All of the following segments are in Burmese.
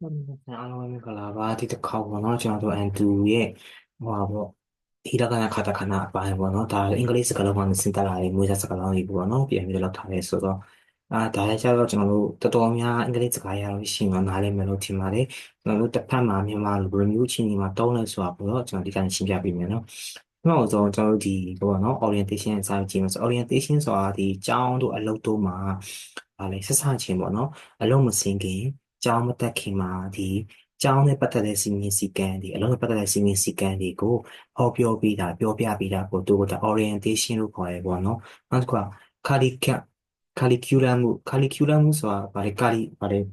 ဟုတ်ကဲ့အားလုံးပဲမင်္ဂလာပါဒီတစ်ခေါက်ပေါ့နော်ကျွန်တော်တို့အန်တူရဲ့ဟိုပါပေါ့ဒီလကနာခတာခနာအပိုင်းပေါ့နော်ဒါအင်္ဂလိပ်စကားလုံးမှာစင်တာလာရေးမွေးစားစကားလုံးတွေပေါ့နော်ပြန်ပြီးတော့လောက်ထားရဲဆိုတော့အာဒါလည်းကျတော့ကျွန်တော်တို့တော်တော်များအင်္ဂလိပ်စကားရလို့ရှိရင်နားလည်မယ်လို့ထင်ပါတယ်ကျွန်တော်တို့တစ်ဖက်မှာမြန်မာလို review ချင်းတွေမှာတုံးလဲဆိုတာပေါ့နော်ကျွန်တော်ဒီကနေ့ရှင်းပြပေးမယ်နော်နောက်ဆုံးကျွန်တော်တို့ဒီပေါ့နော် orientation အစားကြည့်မယ်ဆို orientation ဆိုတာဒီကျောင်းတို့အလုပ်တို့မှာဗာလဲဆက်ဆံခြင်းပေါ့နော်အလုပ်မစင်ခင် ကျောင်းမတက်ခင်မှာဒီကျောင်းနဲ့ပတ်သက်တဲ့စီမင်းစည်းကမ်းတွေအလုံးနဲ့ပတ်သက်တဲ့စီမင်းစည်းကမ်းတွေကိုဟောပြောပေးတာပြောပြပေးတာကိုသူက orientation လို့ခေါ်ရဲပေါ့နော်နောက်တစ်ခုက curriculum curriculum မှု curriculum မှုဆိုတာဗါလေ curri ဗါလေဘယ်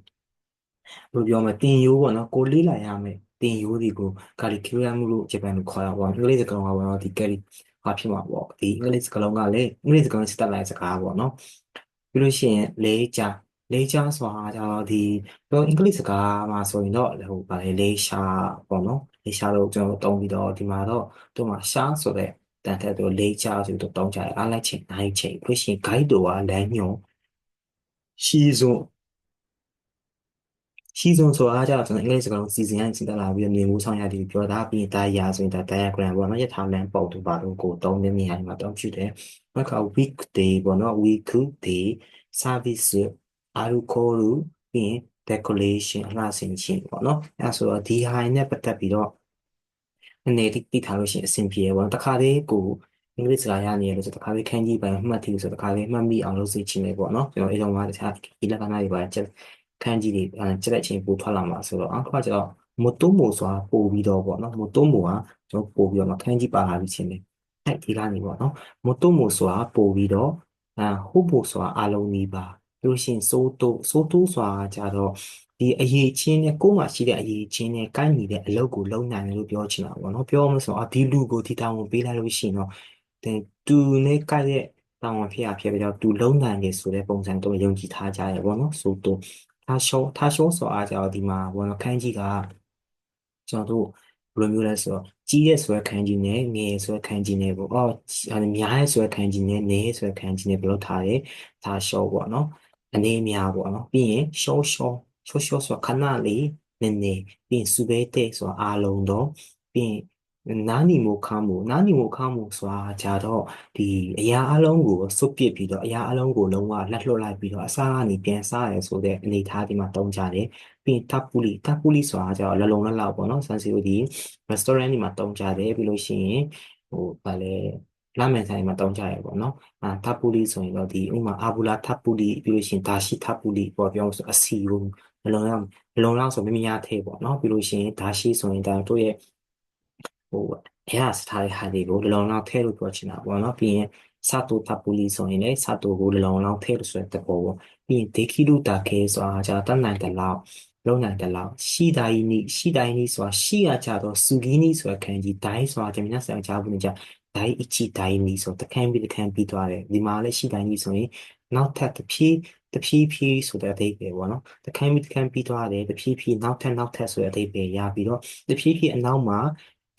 လိုပြောမလဲတင်ရိုးပေါ့နော်ကိုလေးလာရမယ်တင်ရိုးတွေကို curriculum လို့ဂျပန်လိုခေါ်တာပေါ့အင်္ဂလိပ်စကားလုံးကပေါ့နော်ဒီ carry ဟာဖြစ်မှာပေါ့ဒီအင်္ဂလိပ်စကားလုံးကလည်းအင်္ဂလိပ်စကားလုံးစစ်တက်လိုက်စကားပေါ့နော်ပြီးလို့ရှိရင်လေးချ လေးချဆိုတာကျတော့ဒီပြောအင်္ဂလိပ်စကားမှာဆိုရင်တော့ဟိုဗာလေလေးရှာပေါ့နော်လေးရှာလို့ကျွန်တော်တုံးပြီးတော့ဒီမှာတော့သူ့မှာရှာဆိုတဲ့တန်ထက်တော့လေးချဆိုတော့တုံးကြတယ်အားလိုက်ချိန်နိုင်ချိန်ပြီးလို့ရှိရင် guide တို့ကလမ်းညွှန်ရှီဇွန်ရှီဇွန်ဆိုတာကျတော့ကျွန်တော်အင်္ဂလိပ်စကားလုံးစီစဉ်ရစီတက်လာပြီးတော့နေမှုဆောင်ရတယ်ပြောတာပြီးရင်တာယာဆိုရင်ဒါ diagram ပေါ့နော်ယထာလမ်းပုံတူပါတော့ကိုသုံးတဲ့နေရာမှာတောင်းဖြစ်တယ်နောက်က weekday ပေါ့နော် weekday service အာရုခေါ်လူပြီးရင် decoration အလှဆင်ခြင်းပေါ့နော်အဲဆိုတော့ဒီဟာနဲ့ပတ်သက်ပြီးတော့အနေတိတိထားလို့ရှိရင်အဆင်ပြေပေါ့နော်တခါလေးကိုအင်္ဂလိပ်စကားရနေရလို့ဆိုတခါလေးခန်းကြီးပိုင်းမှတ်ထီဆိုတခါလေးမှတ်မိအောင်လုပ်စေချင်တယ်ပေါ့နော်ကျွန်တော်အဲကြောင့်မှတခြားဒီလက္ခဏာတွေပါချက်ခန်းကြီးတွေအဲချက်တဲ့အချိန်ပို့ထွက်လာမှာဆိုတော့အခုကကျတော့မတိုးမိုဆိုတာပို့ပြီးတော့ပေါ့နော်မတိုးမိုကကျွန်တော်ပို့ပြီးတော့ခန်းကြီးပါလာပြီးချင်းတယ်အဲ့ဒီကနေပေါ့နော်မတိုးမိုဆိုတာပို့ပြီးတော့အဲဟုတ်ဖို့ဆိုတာအလုံးကြီးပါ လို့ရှိရင်စိုးတိုးစိုးတိုးဆိုတာကြတော့ဒီအရေးချင်းနဲ့ကိုယ်မှာရှိတဲ့အရေးချင်းနဲ့ကိုက်ညီတဲ့အလုပ်ကိုလုပ်နိုင်တယ်လို့ပြောချင်တာပေါ့နော်ပြောမှဆိုတော့ဒီလူကိုဒီတောင်းကိုပေးလိုက်လို့ရှိရင်တော့တဲ့သူနဲ့ကိုက်တဲ့တောင်းဝန်ဖြစ်ရဖြစ်ပြီးတော့သူလုံးနိုင်တယ်ဆိုတဲ့ပုံစံတော့ယုံကြည်ထားကြရပေါ့နော်ဆိုတော့ထားရှောထားရှောဆိုအားကြတော့ဒီမှာဘောနော်ခန်းကြီးကကျွန်တော်တို့ဘယ်လိုမျိုးလဲဆိုတော့ကြီးရဲ့ဆွဲခန်းကြီးနဲ့ငယ်ဆွဲခန်းကြီးနဲ့ပေါ့အော်များရဲ့ဆွဲခန်းကြီးနဲ့နည်းရဲ့ဆွဲခန်းကြီးနဲ့ဘယ်လိုထားလဲထားရှောပေါ့နော် အနေများပေါ့နော်ပြီးရင်ရှောရှောရှောရှောဆိုခဏလေးနည်းနည်းပြီးရင်စူပဲတဲ့ဆိုအားလုံးတော့ပြီးရင်နာနီမိုခါမိုနာနီမိုခါမိုဆိုတာကြတော့ဒီအရာအလုံးကိုစွတ်ပစ်ပြီးတော့အရာအလုံးကိုလုံးဝလက်လွတ်လိုက်ပြီးတော့အစားကနေပြန်စားရဆိုတဲ့အနေအထားဒီမှာတုံးကြတယ်ပြီးရင်တပ်ပူလီတပ်ပူလီဆိုတာကြတော့လလုံးလက်လောက်ပေါ့နော်ဆန်စီကိုဒီ restaurant ဒီမှာတုံးကြတယ်ပြီးလို့ရှိရင်ဟိုဗာလဲ လာမန်ဆိုင်မှာတုံးကြရပေါ့နော်အာတပ်ပူလီဆိုရင်တော့ဒီဥမာအာဘူလာတပ်ပူလီပြီးလို့ရှိရင်ဒါရှိတပ်ပူလီပေါ့ပြောဆိုအစီကိုလလုံးလောက်လလုံးလောက်ဆိုမမရထဲပေါ့နော်ပြီးလို့ရှိရင်ဒါရှိဆိုရင်ဒါတို့ရဲ့ဟိုအဲဟာစထားတဲ့ဟာတွေကိုလလုံးလောက်ထဲလို့ပြောချင်တာပေါ့နော်ပြီးရင်စာတိုတပ်ပူလီဆိုရင်လည်းစာတိုကိုလလုံးလောက်ထဲလို့ဆိုတဲ့ပေါ့ပေါ့ပြီးရင်ဒေခီလူတာခဲဆိုတာじゃတတ်နိုင်တယ်လောက်လုံးနိုင်တယ်လောက်ရှိတိုင်းနီရှိတိုင်းနီဆိုတာရှိရကြတော့စူဂီနီဆိုတဲ့ခံကြီးဒိုင်းဆိုတာကျွန်တော်ဆက်ကြားဖို့နေကြ ဒိုင်းအချီဒိုင်းနီဆိုတခန်းပြီးတခန်းပြီးသွားတယ်ဒီမှာလည်းရှိတိုင်းနီဆိုရင်နောက်ထပ်တစ်ဖြည်းတဖြည်းဖြည်းဆိုတဲ့အဓိပ္ပာယ်ပေါ့နော်တခန်းပြီးတခန်းပြီးသွားတယ်တဖြည်းဖြည်းနောက်ထပ်နောက်ထပ်ဆိုတဲ့အဓိပ္ပာယ်ရပြီးတော့တဖြည်းဖြည်းအနောက်မှာ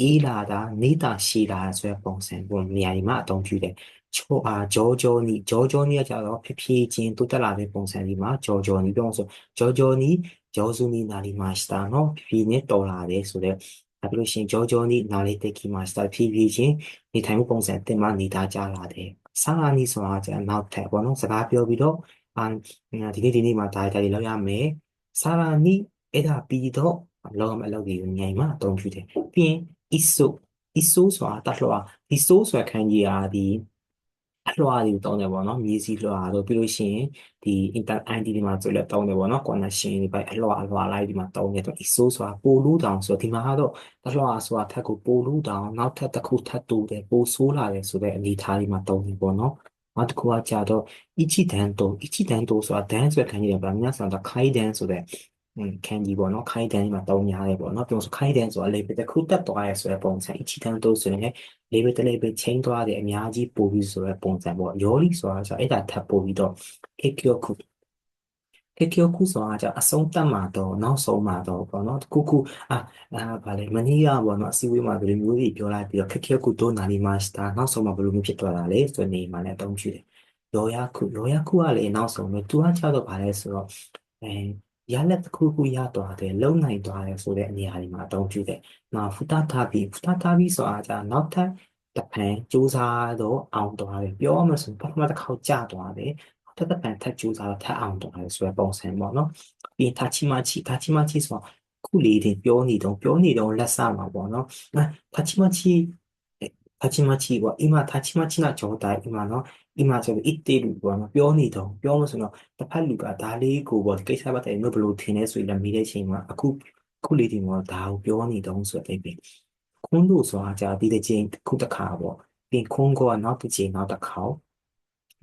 အေးလာတာနေတာရှည်လာဆိုတဲ့ပုံစံပုံနေရာဒီမှာအသုံးပြုတယ်ချိုအားဂျောဂျောနီဂျောဂျောနီကကြတော့ဖြည်းဖြည်းချင်းတိုးတက်လာတဲ့ပုံစံဒီမှာဂျောဂျောနီပြောဆိုဂျောဂျောနီဂျောဇူနီနာလီမာစတာနော်ဖြည်းဖြည်းနဲ့တော်လာတယ်ဆိုတော့ ဒါပြီးလို့ရှိရင်ဂျောဂျောနီနာလီတက်ခီမာစတာဖြည်းဖြည်းချင်းနေထိုင်မှုပုံစံတင်မှနေတာကြလာတယ်ဆာလာနီဆိုတာကျနောက်ထပ်ပေါ့နော်စကားပြောပြီးတော့အာဒီနေ့ဒီနေ့မှာဒါဒါတွေလောက်ရမယ်ဆာလာနီအဲ့ဒါပြီးတော့လောက်ရမယ့်အလုပ်တွေကိုညင်မှအသုံးပြုတယ်ပြီးရင် iso iso ဆိုတာတတ်လွှာ iso ဆိုတဲ့ခန်းကြီးอ่ะဒီ အလွှာတွေကိုတောင်းတယ်ပေါ့နော်မြေစီလွှာတို့ပြီးလို့ရှိရင်ဒီ inter ID ဒီမှာဆိုလဲတောင်းတယ်ပေါ့နော် connection ဒီပိုင်းအလွှာအလွှာလိုက်ဒီမှာတောင်းတယ်တော့ iso ဆိုတာပိုလူတောင်ဆိုတော့ဒီမှာကတော့အလွှာဆိုတာထက်ကိုပိုလူတောင်နောက်ထပ်တစ်ခုထပ်တူတယ်ပိုဆိုးလာတယ်ဆိုတဲ့အနေအထားဒီမှာတောင်းတယ်ပေါ့နော်နောက်တစ်ခုကကြတော့ ichi dan to ichi dan to ဆိုတာ dan ဆိုတဲ့ခန်းကြီးတယ်ဗျာမြတ်ဆန်က kai dan ဆိုတဲ့ ခန်းကြီးပေါ့နော်ခိုင်းတန်းမှာတောင်းများတယ်ပေါ့နော်ပြောဆိုခိုင်းတန်းဆိုတာလေဘယ်တစ်ခုတက်သွားရဲဆိုတဲ့ပုံစံအချီတန်းတို့ဆိုရင်လေဘယ်တလေဘယ်ချင်းသွားတယ်အများကြီးပို့ပြီးဆိုတဲ့ပုံစံပေါ့ယောလီဆိုတာဆိုအဲ့ဒါထပ်ပို့ပြီးတော့ခေကျိုခုခေကျိုခုဆိုတာကြအဆုံးတတ်မှာတော့နောက်ဆုံးမှာတော့ပေါ့နော်ခုခုအာအာဗာလေမနီးရပေါ့နော်အစည်းအဝေးမှာဒီလိုမျိုးကြီးပြောလိုက်ပြီးတော့ခေကျိုခုတို့နာလီမာစတာနောက်ဆုံးမှာဘယ်လိုမျိုးဖြစ်သွားတာလဲဆိုနေမှာလည်းအသုံးပြုတယ်လောယာခုလောယာခုကလည်းနောက်ဆုံးပဲသူကကြောက်တော့ဗာလဲဆိုတော့အဲ ရလက်တစ်ခုခုရသွားတယ်လုံနိုင်သွားတယ်ဆိုတဲ့အနေအထားမှာအသုံးပြုတယ်။မာဖူတာတာဘီဖူတာတာဘီဆိုတာကနောက်ထပ်တပန်စူးစားတော့အောင်သွားတယ်ပြောမှဆိုပထမတစ်ခေါက်ကြာသွားတယ်ထပ်တပန်ထပ်စူးစားတော့ထပ်အောင်သွားတယ်ဆိုတဲ့ပုံစံပေါ့နော်။ပြီးတာချီမာချီတာချီမာချီဆိုခုလေးတင်ပြောနေတော့ပြောနေတော့လက်စမှာပေါ့နော်။တာချီမာချီ 다치마치와 이마 다치마치나 저다이마노 ဒီမှာဆိုပြီးအစ်တေလူကပြောနေတော့ပြောမှဆိုတော့တစ်ဖက်လူကဒါလေးကိုပေါ့ကိစ္စပတ်တယ်မျိုးဘလို့ထင်လဲဆိုရင်လည်းမိတဲ့ချိန်မှာအခုခုလေးဒီမှာဒါကိုပြောနေတော့ဆိုတဲ့ပဲခွန်းတို့ဆိုတာကြာပြီးတဲ့ချိန်ခုတစ်ခါပေါ့ပြင်ခွန်းကနောက်တစ်ချိန်နောက်တစ်ခါ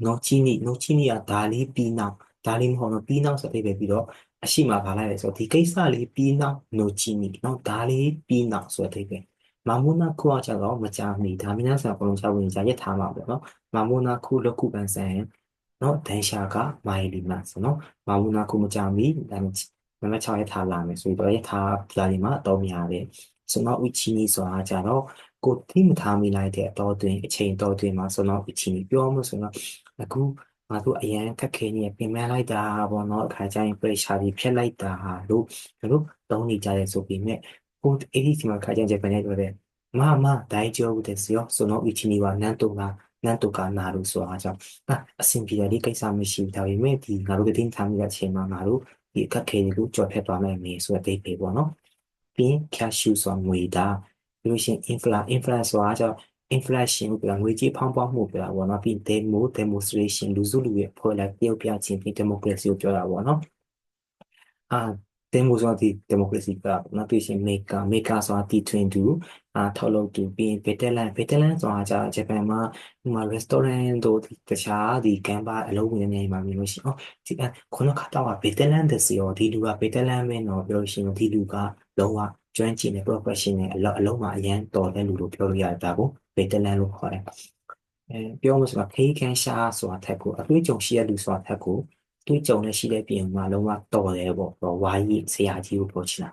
နောက်ချင်းနီနောက်ချင်းနီကဒါလေးပြီးနောက်ဒါလေးမဟုတ်တော့ပြီးနောက်ဆိုတဲ့ပဲပြီးတော့အရှိမပါလိုက်လေဆိုဒီကိစ္စလေးပြီးနောက်နောက်ချင်းနီနောက်ဒါလေးပြီးနောက်ဆိုတဲ့ပဲ မမုနာခုအကြတော့မကြာမီဒါမီနာဆာဘလုံးချဝင်ကြရက်ထားမှာပေါ့နော်မမုနာခုလကုပန်ဆန်နော်ဒန်ရှာကမိုင်လီမတ်ဆိုနော်မမုနာခုမကြာမီဒါမမ6ရက်ထားလာမယ်ဆိုတော့ရက်ထားပြာဒီမှာအတော်များတယ်ဆိုတော့ဥချီနီဆိုတာကြတော့ကိုတိမထားမိလိုက်တဲ့အတော်တွင်အချိန်တော်တွင်မှာဆိုတော့ဥချီနီပြောမှဆိုတော့အခုငါတို့အရန်ခက်ခဲနေပြင်ပန်းလိုက်တာပေါ့နော်အခါကျရင် pressure ကြီးဖြတ်လိုက်တာလို့တို့တုံးနေကြတယ်ဆိုပြီးမြဲ 옷 에디티만 가장 재판에 그래 마마 다이지오부데스요 소노 위치니와 난토가 난토가 나루 소하죠 나 아신비야리 가이사မရှိဒါပေမဲ့ဒီငါတို့ကတင်ထားမိတဲ့အချိန်မှာငါတို့ဒီအခက်ခဲတွေကိုကြော်ဖြတ်သွားနိုင်မယ်ဆိုတဲ့အသေးပဲပေါ့နော်ပြီးရင် cash shoe ဆိုတာငွေဒါပြီးလို့ရှိရင် infla infla ဆိုတာကြောင့် inflation ကိုပြောငွေကြေးဖောင်းပွားမှုပြောတာပေါ့နော်ပြီး demo demonstration လူစုလူရဲ့ဖွဲ့လိုက်ပြုတ်ပြခြင်းပြီး democracy ကိုပြောတာပေါ့နော်အာ တင်မှုဆိုတာဒီ democracy ကနောက်ပြီးရှင် maker maker ဆိုတာတီထွင်သူအာထုတ်လုပ်သူပြီးရင် veteran veteran ဆိုတာကြာဂျပန်မှာဒီမှာ restaurant တို့တခြားဒီကမ်ပါအလုပ်ဝင်နေနေမှာမျိုးလို့ရှိအောင်ဒီခုနကတော့ veteran တဲ့စီရောဒီလူက veteran ပဲတော့ပြောလို့ရှိရင်ဒီလူကလုံးဝကျွမ်းကျင်တဲ့ professional အလုပ်အလုပ်မှာအရန်တော်တဲ့လူလို့ပြောလို့ရတယ်ဒါကို veteran လို့ခေါ်တယ်အဲပြောလို့ဆိုတာခေခံရှာဆိုတာထက်ကိုအတွေ့အကြုံရှိရလူဆိုတာထက်ကို တွေ့ကြုံနဲ့ရှိတဲ့ပြင်မှာလုံးဝတော်တယ်ပေါ့တော့ဝါကြီးဆရာကြီးကိုပြောချင်တာ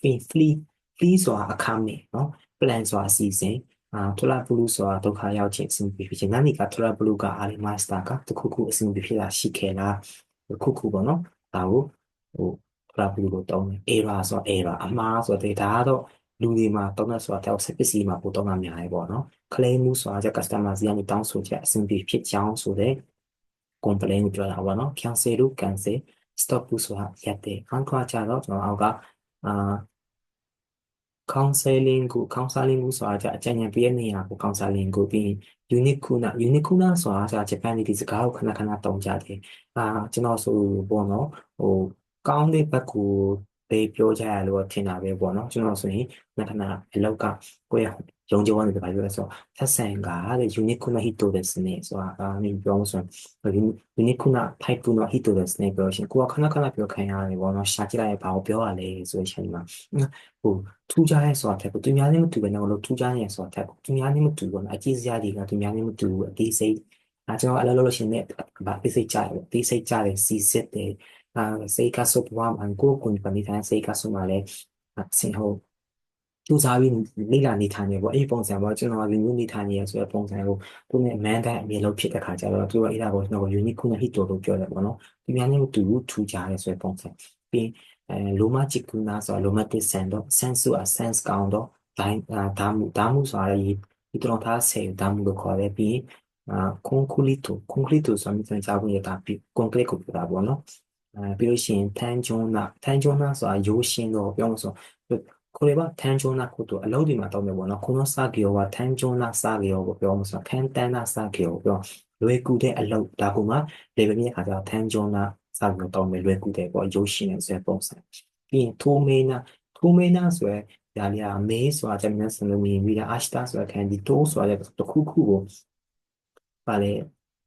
faithfully ဖလီဆိုတာအခမဲ့နော် plan ဆိုတာအစီအစဉ်အာ trouble ဆိုတာဒုက္ခရောက်ခြင်းအဆင်ပြေဖြစ်ခြင်းနာမည်က trouble က early master ကတခုခုအဆင်ပြေဖြစ်တာရှိခဲ့လားတခုခုပေါ့နော်ဒါကိုဟို trouble ကိုတောင်းတယ် error ဆိုတာ error အမှားဆိုတာဒါကတော့လူတွေမှာတောင်းတဲ့ဆိုတာတယောက်စပစ္စည်းမှာပို့တောင်းတာများတယ်ပေါ့နော် claim ဆိုတာ customer စီကနေတောင်းဆိုချက်အဆင်ပြေဖြစ်ကြောင်းဆိုတဲ့ complain ကိုပြောတာပေါ့နော် cancel လို့ cancel stop လို့ဆိုတာရက်တယ်အန်ခွာကြတော့ကျွန်တော်အောက်ကအာ counseling ကို counseling ကိုဆိုတာကြအကြံဉာဏ်ပေးတဲ့နေရာကို counseling ကိုပြီး unicuna unicuna ဆိုတာဂျပန်ဒီစကားကိုခဏခဏတုံးကြတယ်အာကျွန်တော်ဆိုပေါ့နော်ဟိုကောင်းတဲ့ဘက်ကိုပေးပြောကြရလို့ထင်တာပဲပေါ့နော်ကျွန်တော်ဆိုရင်ခဏခဏအလောက်ကကိုယ့် 永久关系的白就是说，他三个的 unique 那 hito 的是呢，是吧？啊，你比方说，unique 那 type 那 hito 的是呢，表现，我看那看那表看呀，我那下起来把我表啊嘞，所以像嘛，那不突加的说，他不对面那么对个，我罗突加的说，他不对面那么对个，啊，几时家的个对面那么对个，第四，啊，这个阿拉罗罗现在把第四家，第四家的 C 四的，啊，四家说不完，俺哥跟本地谈四家说嘛嘞，啊，然后。 ကဆုပ်ပွားမှန်ကိုကိုယ်ပဏိတိုင်းစိတ်ကဆုပ်မှလည်းအစင်ဟုတ်စူးစမ်းပြီးလေ့လာနေထိုင်နေပေါ့အဲ့ဒီပုံစံပေါ့ကျွန်တော်က review နေထိုင်နေရဆိုတဲ့ပုံစံကိုသူနဲ့ man တဲ့အမြင်လုံးဖြစ်တဲ့ခါကျတော့သူကအဲ့ဒါကိုကျွန်တော် unique ခုန hit လို့ပြောတယ်ပေါ့နော်ဒီများနဲ့တူထူကြရဲဆိုတဲ့ပုံစံပြီးအဲလိုမချစ်ကူနာဆိုလိုမတစ်ဆန်တော့ sense ဆိုတာ sense ကောင်းတော့ဒိုင်းဒါမှုဒါမှုဆိုတာဒီဒီတော့သားဆယ်ဒါမှုလို့ခေါ်တယ်ပြီးအာ concrete concrete ဆိုတာမြင်ကြဖို့ရတာပြီး concrete ကိုပြောတာပေါ့နော်အဲပြီးလို့ရှိရင် tanjona tanjona ဆိုတာရိုးရှင်းတော့ပြောလို့ဆို 그래봐 탄존나 코도 알로디마 떠면 뭐나 코노 사기요와 탄존나 사기요고 벼 무슨 칸탄나 사기요 벼လွယ်ကူတဲ့အလုပ်ဒါကမှ level မြင့်ခါကျတော့ tanjona စပြီးတော့မယ်လွယ်ကူတယ်ပေါ့ရုပ်ရှင်နဲ့ဆွဲပုံစံပြီးရင် tomena tomena ဆိုရယ်ဒါလေးက main ဆိုတာကျွန်တော်စလုံးမြင်ပြီးတာ ashta ဆိုတာ candy to ဆိုတာလည်းတစ်ခုခုကိုဗာလေ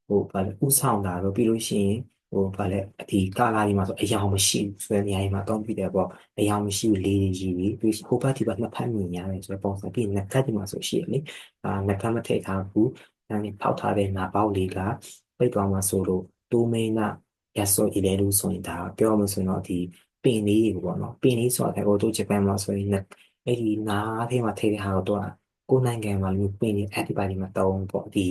ဟိုဗာလေဥဆောင်တာတော့ပြီးလို့ရှိရင် ဟိုဗာလဲဒီကာလာဒီမှာဆိုအယောင်မရှိဘူးဆိုတဲ့နေရာတွေမှာတောင်းပြတယ်ပေါ့အယောင်မရှိဘူးလေးတွေကြီးပြီးပြီးဟိုဘက်ဒီဘက်နှစ်ဖက်မြင်ရတယ်ဆိုတော့ပုံစံပြီးနှစ်ခက်ဒီမှာဆိုရှိရလေအာနှစ်ခက်မထည့်ထားဘူးအဲဒီဖောက်ထားတဲ့နာပေါက်လေးကပိတ်သွားမှာဆိုလို့တိုးမိန်နာရဆိုအီလေလူဆိုရင်ဒါပြောမှဆိုရင်တော့ဒီပင်လေးတွေပေါ့နော်ပင်လေးဆိုတာဟိုတို့ဂျပန်မှာဆိုရင်အဲ့ဒီနားထဲမှာထည့်တဲ့ဟာတော့ကိုနိုင်ငံမှာမျိုးပင်လေးအဲ့ဒီပါဒီမှာတောင်းပေါ့ဒီ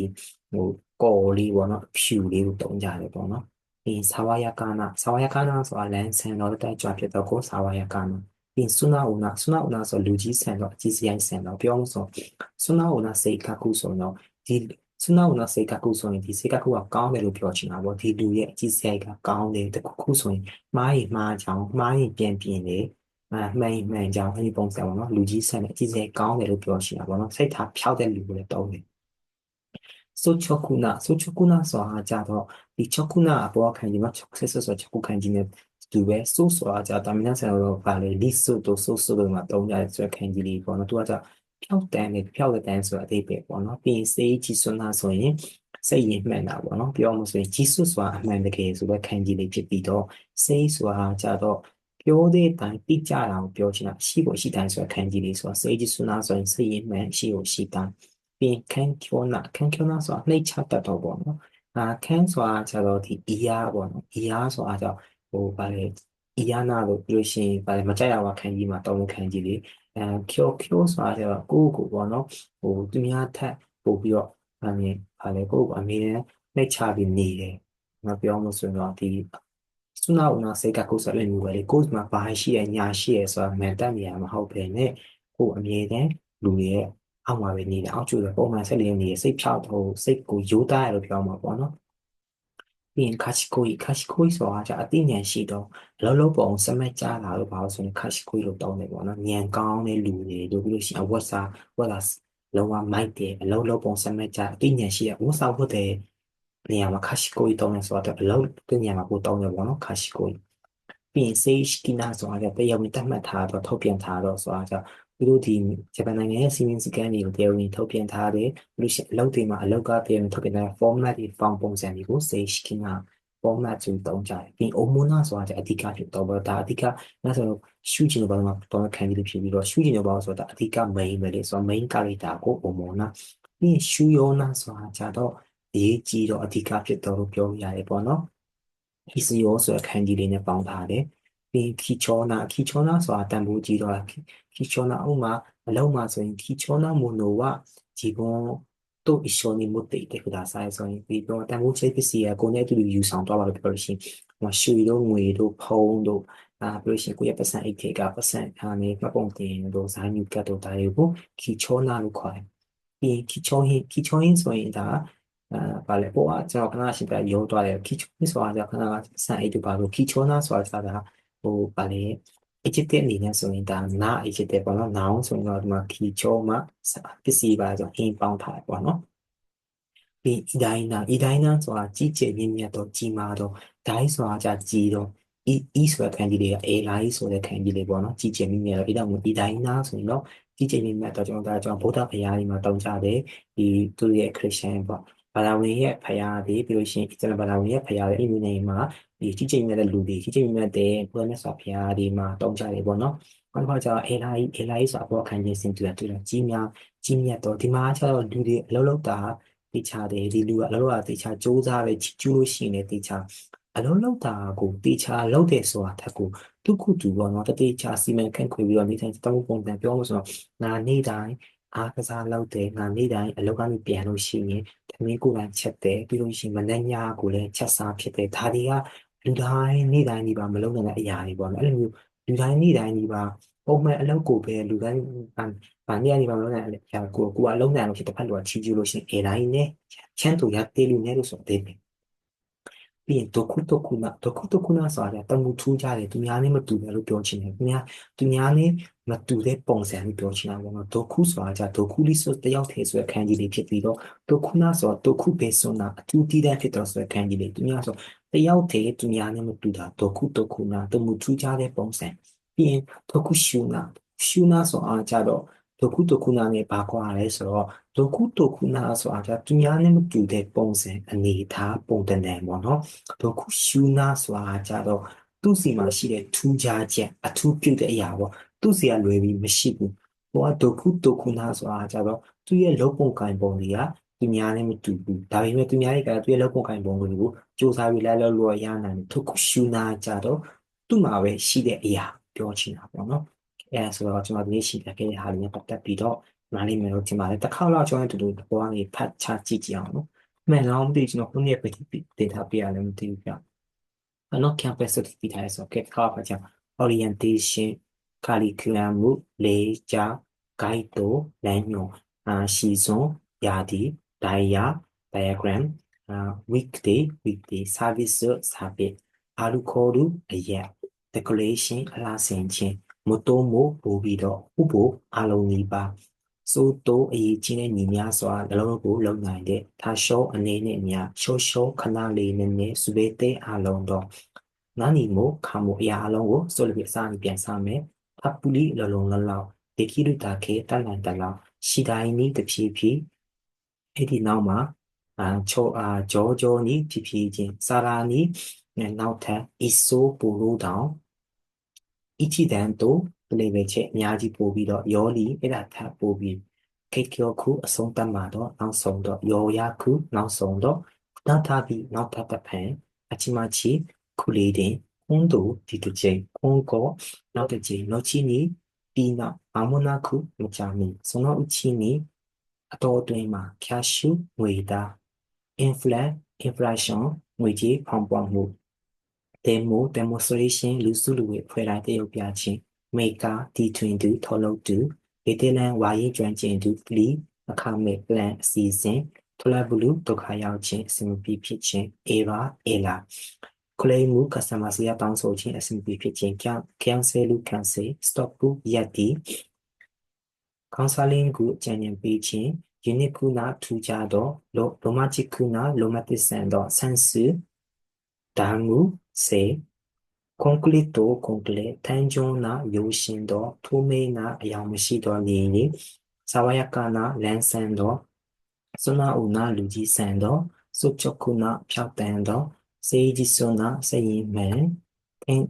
ဟိုကော်လေးပေါ့နော်ဖြူလေးကိုတုံးကြတယ်ပေါ့နော် ပြီးဆာဝါယကာနာဆာဝါယကာနာဆိုတာလမ်းဆန်တော့တဲ့ကြွဖြစ်တော့ကိုဆာဝါယကာနာပြီးဆုနာဥနာဆုနာဥနာဆိုလူကြီးဆန်တော့အကြီးစရိုင်းဆန်တော့ပြောလို့ဆိုဆုနာဥနာစေကကုဆိုတော့ဒီဆုနာဥနာစေကကုဆိုရင်ဒီစေကကုကကောင်းတယ်လို့ပြောချင်တာပေါ့ဒီလူရဲ့အကြီးစရိုက်ကကောင်းတယ်တခုခုဆိုရင်မှားရင်မှားချောင်းမှားရင်ပြန်ပြင်တယ်အဲမှန်မှန်ကြောင်အဲဒီပုံစံပေါ့နော်လူကြီးဆန်တဲ့အကြီးစရိုက်ကောင်းတယ်လို့ပြောချင်တာပေါ့နော်စိတ်ထားဖြောက်တဲ့လူကိုလည်းတောင်းတယ်ဆိုချောကုနာဆိုချောကုနာဆိုတာကြတော့ ဒီချောကုနာအပေါ်ခံကြီးမှာချက်ဆက်ဆိုချောကုခံကြီးနဲ့တူပဲဆိုဆိုတာကြတာမင်းဆန်တော့ပါလေလီဆိုတို့ဆိုဆိုတို့မှာတုံးကြတဲ့ဆိုခံကြီးလေးပေါ့နော်သူကကြဖြောက်တန်းနဲ့ဖြောက်တဲ့တန်းဆိုအသေးပဲပေါ့နော်ပြီးရင်စေးကြီးစွန်းတာဆိုရင်စိတ်ရင်မှန်တာပေါ့နော်ပြောမှဆိုရင်ကြီးစွဆိုတာအမှန်တကယ်ဆိုတော့ခံကြီးလေးဖြစ်ပြီးတော့စေးဆိုတာကြတော့ပြောတဲ့အတိုင်းတိကျတာကိုပြောချင်တာရှိဖို့ရှိတိုင်းဆိုတာခံကြီးလေးဆိုတာစေးကြီးစွန်းတာဆိုရင်စိတ်ရင်မှန်ရှိဖို့ရှိတိုင်းပြီးခန်းကျောနာခန်းကျောနာဆိုတာနှိတ်ချတတ်တော့ပေါ့နော် အာခန်းဆိုတာကျတော့ဒီအီယာပေါ့နော်အီယာဆိုတာကျတော့ဟိုဗာလေအီယာနာလို့ပြောလို့ရှိရင်ဗာလေမကြိုက်ရပါခန်းကြီးမှာတောင်းလို့ခန်းကြီးလေအဲကျိုကျိုဆိုတာကျတော့ကိုယ့်ကိုပေါ့နော်ဟိုသူများထက်ပို့ပြီးတော့ဗာလေဗာလေကိုယ့်ကိုအမြဲတမ်းနှိတ်ချပြီးနေတယ်မပြောလို့ဆိုတော့ဒီစွနာဦးနာစိတ်ကကိုယ်ဆိုလည်းမျိုးပဲလေကိုယ်မှာဘာရှိရညာရှိရဆိုတာမှန်တတ်နေရမဟုတ်ပဲနဲ့ကိုယ်အမြဲတမ်းလူတွေရဲ့ အောက်မှာပဲနေတယ်အောက်ကျတော့ပုံမှန်ဆက်လေးနေစိတ်ဖြောက်ဟိုစိတ်ကိုရိုးသားရလို့ပြောမှာပေါ့နော်ပြီးရင်ခါရှိကိုခါရှိကိုဆိုတာじゃအသိဉာဏ်ရှိတော့လောလောပုံစမက်ကြလာလို့ပါလို့ဆိုရင်ခါရှိကိုလို့တောင်းတယ်ပေါ့နော်ဉာဏ်ကောင်းတဲ့လူတွေတို့ပြီးလို့ရှိရင်အဝတ်စားဝတ်လာလုံးဝမိုက်တယ်အလုံးလုံးပုံစမက်ကြအသိဉာဏ်ရှိရဝတ်စားဝတ်တယ်နေရာမှာခါရှိကိုတောင်းတယ်ဆိုတော့အလုံးတဲ့နေရာမှာကိုတောင်းတယ်ပေါ့နော်ခါရှိကိုပြီးရင်စေးရှိနာဆိုတာကြတရားဝင်တတ်မှတ်ထားတော့ထုတ်ပြန်ထားတော့ဆိုတာကြ သူတို့ဒီဂျပန်နိုင်ငံရဲ့စီမင်းစကန်တွေကိုတရားဝင်ထုတ်ပြန်ထားတယ်လို့ရှိရင်အလုပ်တွေမှာအလုပ်ကတရားဝင်ထုတ်ပြန်တဲ့ format တွေ form ပုံစံတွေကို say schema format တွေတုံးကြတယ်ပြီး omona ဆိုတာအဓိကဖြစ်တော့ဘာဒါအဓိကဒါဆိုရှုချင်တဲ့ဘာမှတော့ခံပြီးဖြစ်ပြီးတော့ရှုချင်တဲ့ဘာဆိုတာအဓိက main ပဲလေဆိုတော့ main character ကို omona ပြီးရှုယောနာဆိုတာကြတော့အရေးကြီးတော့အဓိကဖြစ်တော့လို့ပြောရတယ်ပေါ့နော် PCO ဆိုတဲ့ခန်းကြီးလေးနဲ့ပေါင်းထားတယ် ပြီးခီချောနာခီချောနာဆိုတာတန်ဖိုးကြီးတော့ခီချောနာဥမာအလုံးမှာဆိုရင်ခီချောနာမိုနိုは自分と一緒に持っていてくださいဆိုရင်ပြီးတော့တန်ဖိုးချိတ်ပစ္စည်းကကိုယ်နဲ့အတူတူယူဆောင်သွားပါလို့ပြောလို့ရှိရင်ဟိုရွှေတို့ငွေတို့ဖုံးတို့အာပြောလို့ရှိရင်ကိုယ့်ရဲ့ပတ်စံအိတ်ခေကပတ်စံအားနေမှတ်ပုံတင်တို့ဇိုင်းမြူကတ်တို့ဒါတွေကိုခီချောနာလို့ခေါ်တယ်ပြီးခီချောဟင်းခီချောဟင်းဆိုရင်ဒါအာဗာလေပေါ်ကကျွန်တော်ခဏရှိပြရုံးသွားတယ်ခီချောဟင်းဆိုတာကခဏကစံအိတ်တို့ပါလို့ခီချောနာဆိုတာက ဟိုဗာလေ adjective အနေနဲ့ဆိုရင်ဒါနာ adjective ပေါ့နော် noun ဆိုရင်တော့ဒီမှာ key ချောမှာပစ္စည်းပါဆိုအင်းပေါင်းထားပေါ့နော်ပြီးဤတိုင်းနာဤတိုင်းနာဆိုတာကြီးကျယ်မြင့်မြတ်တော့ကြီးမားတော့ဒိုင်းဆိုတာじゃကြီးတော့ဤဤဆိုတဲ့ခံကြီးလေးက a လာဤဆိုတဲ့ခံကြီးလေးပေါ့နော်ကြီးကျယ်မြင့်မြတ်တော့ဤတော့ဤတိုင်းနာဆိုရင်တော့ကြီးကျယ်မြင့်မြတ်တော့ကျွန်တော်ဒါကျွန်တော်ဗုဒ္ဓဘုရားကြီးမှာတောင်းကြတယ်ဒီသူရဲ့ Christian ပေါ့ဘာသာဝင်ရဲ့ဖရာတွေပြီးလို့ရှိရင်ကျွန်တော်ဘာသာဝင်ရဲ့ဖရာတွေအမိနေမှာ ဒီကြီးကျယ်မြတ်တဲ့လူတွေကြီးကျယ်မြတ်တဲ့ဘုရားမြတ်စွာဘုရားဒီမှာတောင်းကြတယ်ပေါ့နော်နောက်တစ်ခါကျတော့အေလာကြီးအေလာကြီးဆိုတော့အခန်းချင်းစင်တူတာတူတာကြီးများကြီးမြတ်တော့ဒီမှာကျတော့လူတွေအလုံးလုံးတာတေချာတယ်ဒီလူကအလုံးလုံးတာတေချာစူးစမ်းပဲကျူးလို့ရှိရင်တေချာအလုံးလုံးတာကိုတေချာလောက်တယ်ဆိုတာထက်ကိုသူခုတူပေါ့နော်တတေချာစီမံခန့်ခွဲပြီးတော့နေထိုင်တောင်းပုံစံပြောလို့ဆိုတော့ငါနေ့တိုင်းအားကစားလုပ်တယ်ငါနေ့တိုင်းအလုပ်ကနေပြန်လို့ရှိရင်သမီးကိုယ်တိုင်ချက်တယ်ပြီးလို့ရှိရင်မနေ့ညကိုလည်းချက်စားဖြစ်တယ်ဒါတွေက လူတိုင်းနေ့တိုင်းဒီပါမလုပ်နိုင်တဲ့အရာတွေပေါ့နော်အဲ့လိုမျိုးလူတိုင်းနေ့တိုင်းဒီပါပုံမှန်အလုပ်ကိုပဲလူတိုင်းဗာနေရာဒီပါမလုပ်နိုင်တဲ့အရာကိုကိုကအလုံးနိုင်လို့ဖြစ်တစ်ဖက်လူကချီးကျူးလို့ရှိရင်အဲတိုင်းနဲ့ချမ်းတူရတေးလူနဲ့လို့ဆိုတဲ့ ပဲပြီးရင်ဒုက္ခဒုက္ခနာဒုက္ခဒုက္ခနာဆိုတာတမှုထူးကြတယ်သူများနဲ့မတူတယ်လို့ပြောချင်တယ်သူများသူများနဲ့မတူတဲ့ပုံစံကိုပြောချင်တာပေါ့နော်ဒုက္ခဆိုတာじゃဒုက္ခလေးဆိုတယောက်တည်းဆိုတဲ့ခန်းကြီးလေးဖြစ်ပြီးတော့ဒုက္ခနာဆိုဒုက္ခဘေဆွနာအထူးတည်တဲ့ဖြစ်တော့ဆိုတဲ့ခန်းကြီးလေးသူများဆိုတယောက်တည်းသူများနဲ့မတူတာဒုက္ခဒုက္ခနာတမှုထူးကြတဲ့ပုံစံပြီးရင်ဒုက္ခရှုနာရှုနာဆိုအားကြတော့ ဒုက္ခဒုက္ခနာနဲ့ဘာကွာလဲဆိုတော့ဒုက္ခဒုက္ခနာဆိုအားကြသူများနဲ့မတူတဲ့ပုံစံအနေထားပုံတန်တန်ပေါ့နော်ဒုက္ခရှုနာဆိုအားကြတော့သူ့စီမှာရှိတဲ့ထူးခြားချက်အထူးပြုတဲ့အရာပေါ့သူ့စီကလွယ်ပြီးမရှိဘူးဟိုကဒုက္ခဒုက္ခနာဆိုအားကြတော့သူ့ရဲ့လုံပုံကံပုံတွေကသူများနဲ့မတူဘူးဒါပေမဲ့သူများတွေကသူ့ရဲ့လုံပုံကံပုံတွေကိုစူးစမ်းပြီးလိုက်လို့လို့ရနိုင်တယ်ဒုက္ခရှုနာကြတော့သူ့မှာပဲရှိတဲ့အရာပြောချင်တာပေါ့နော် အဲဆိုတော့ကျွန်တော်ဒီနေ့ရှိတဲ့ခဲ့တဲ့ဟာလေးနဲ့ပတ်သက်ပြီးတော့နားလေးမယ်လို့ထင်ပါတယ်တစ်ခါတော့ကျွန်တော်တို့တူတူဘောကနေဖတ်ချကြည့်ကြအောင်နော်မှန်လားမသိကျွန်တော်ခုနေ့ပဲဒေတာပြရလည်းမသိဘူးပြနော် campus ဆိုပြီးထားရဆိုကဲခါပါကြောင့် orientation curriculum မှုလေးကြ guide တို့လမ်းညွှန်အာရှီစွန်ယာဒီ dia diagram weekday weekday service စာပေအာလူခေါ်လူအရက် decoration အလားဆင်ခြင်း မတိုးမို့ပို့ပြီးတော့ဥပို့အလုံးကြီးပါစိုးတိုးအရေးကြီးတဲ့ညီများစွာနှလုံးကိုလုံနိုင်တဲ့ထာရှောအနေနဲ့များရှောရှောခဏလေးနဲ့နဲ့စပယ်တဲ့အလုံးတော့နာနီမိုခါမိုအရာအလုံးကိုစိုးလပြစားနေပြန်စားမယ်ဖပူလီလလုံးလလောက်ဒေခိရတာခေတလန်တလောက်ရှိတိုင်းနီးတဖြည်းဖြည်းအဲ့ဒီနောက်မှာအာချောအာဂျောဂျောနီးဖြည်းဖြည်းချင်းစာရာနီးနဲ့နောက်ထပ်အီဆိုပူလို့တောင် အချီတန်တိုပလေပဲချက်အများကြီးပို့ပြီးတော့ယောလီအဲ့ဒါထပ်ပို့ပြီးခေတ်ကျော်ခုအဆုံးသတ်မှာတော့နောက်ဆုံးတော့ယောယာခုနောက်ဆုံးတော့နောက်ထပ်ပြီးနောက်ထပ်တဖန်အချီမချီခုလေးတင်ကွန်တိုဒီတစ်ချိန်ကွန်ကောနောက်တစ်ချိန်နောက်ချီနီပြီးနောက်အာမနာခုမချာမီဆိုတော့အချီနီအတော်အတွင်းမှာကာရှူငွေသား inflation inflation ငွေကြေးဖောင်းပွားမှု demo demonstration လူစုလူဝေးဖွဲ့တိုင်းတရုတ်ပြခြင်း maker တီထွင်သူထော်လုပ်သူဒေသလန်ဝါရေးကျွမ်းကျင်သူဖလီအခမဲ့ plan အစီအစဉ်ထလဘလူဒုက္ခရောက်ခြင်းအစဉ်ပြေဖြစ်ခြင်း era ela ကလေးမှု customer စီရတောင်းဆိုခြင်းအစဉ်ပြေဖြစ်ခြင်း cancel လူ cancel stop လူရက်တီ counseling ကိုအကြံဉာဏ်ပေးခြင်း unit ခုနထူကြသောလိုမချစ်ခုနလိုမတိဆန်သောဆန်းစုဒါငူ စေကွန်ကလစ်တိုကွန်ကလစ်ထန်းကျွန်းနာရိုးရှင်းသောထိုးမေးနာအယောင်မရှိသောနေနေဆာဝယကနာလန်ဆန်သောစွနာဥနာလူကြီးဆန်သောစုချုပ်ခုနာဖြောက်တန်သောစေကြီးစွနာစရင်မှန်ကန်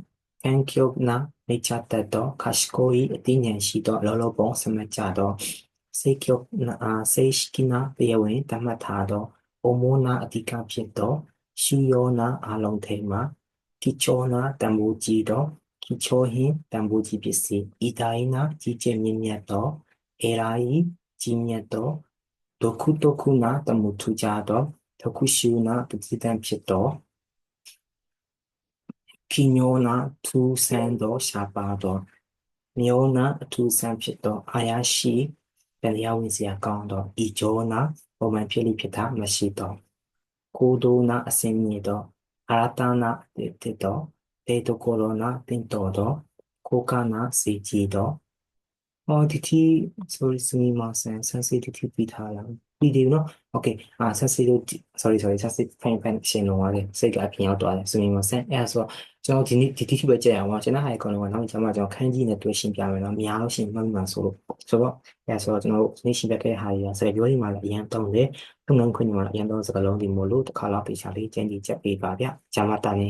ကန်ကျုပ်နာနေချတတ်သောခါရှကိုဤအတိညာရှိသောလောလောပုံစမကြသောစေကျုပ်နာစေရှိကနာပေဝင်တမတ်ထားသောအိုမိုနာအတိကဖြစ်သောရှီယောနာအလုံးထဲမှာ ကိချောနာတံမိုးကြီးသောကိချောဟင်တံမိုးကြီးပစ္စည်းဤတိုင်းနာကြီးကျယ်မြင့်မြတ်သောအေရာဤကြီးမြတ်သောဒုခုတခုနာတမှုထူကြသောဒုခုရှုနာပတိတံဖြစ်သောခိညောနာထူဆန်းသောရှားပါသောမြောနာအထူဆန်းဖြစ်သောအာယာရှိတရားဝင်စရာကောင်းသောဤကြောနာပုံမှန်ဖြစ်လိဖြစ်တာမရှိသောကိုဒိုနာအစင်းမြင့်သော အာရတနာတေတောတေတကိုရောနာတင်တော်သောကိုကနာစီကြည်သော ဟောဒီတီ sorry စမီမဆန်ဆန်စီတီတီပြီးထားလားပြီးတယ်နော် okay အာဆန်စီတို့ sorry sorry ဆန်စီဖန်ဖန်ရှင်းတော့ပါတယ်စိတ်ကအပြင်ရောက်သွားတယ်စမီမဆန်အဲဆိုကျွန်တော်ဒီနေ့ဒီတီပဲကြည့်အောင်ပါကျွန်တော်ဟာ icon ကနောက်ကျွန်တော်ကျွန်တော်ခန်းကြီးနဲ့တွေ့ရှင်းပြမယ်နော်များလို့ရှင်းမှတ်မှာဆိုလို့ဆိုတော့အဲဆိုတော့ကျွန်တော်တို့နေ့ရှင်းပြခဲ့တဲ့ဟာတွေကစကားပြောရမှာလည်းအရင်တုံးတယ်ထုံငန်းခွင့်မှာလည်းအရင်တုံးစကားလုံးဒီမို့လို့တစ်ခါလောက်ပေချာလေးကျင်းကြီးချက်ပေးပါဗျဂျာမတာနေ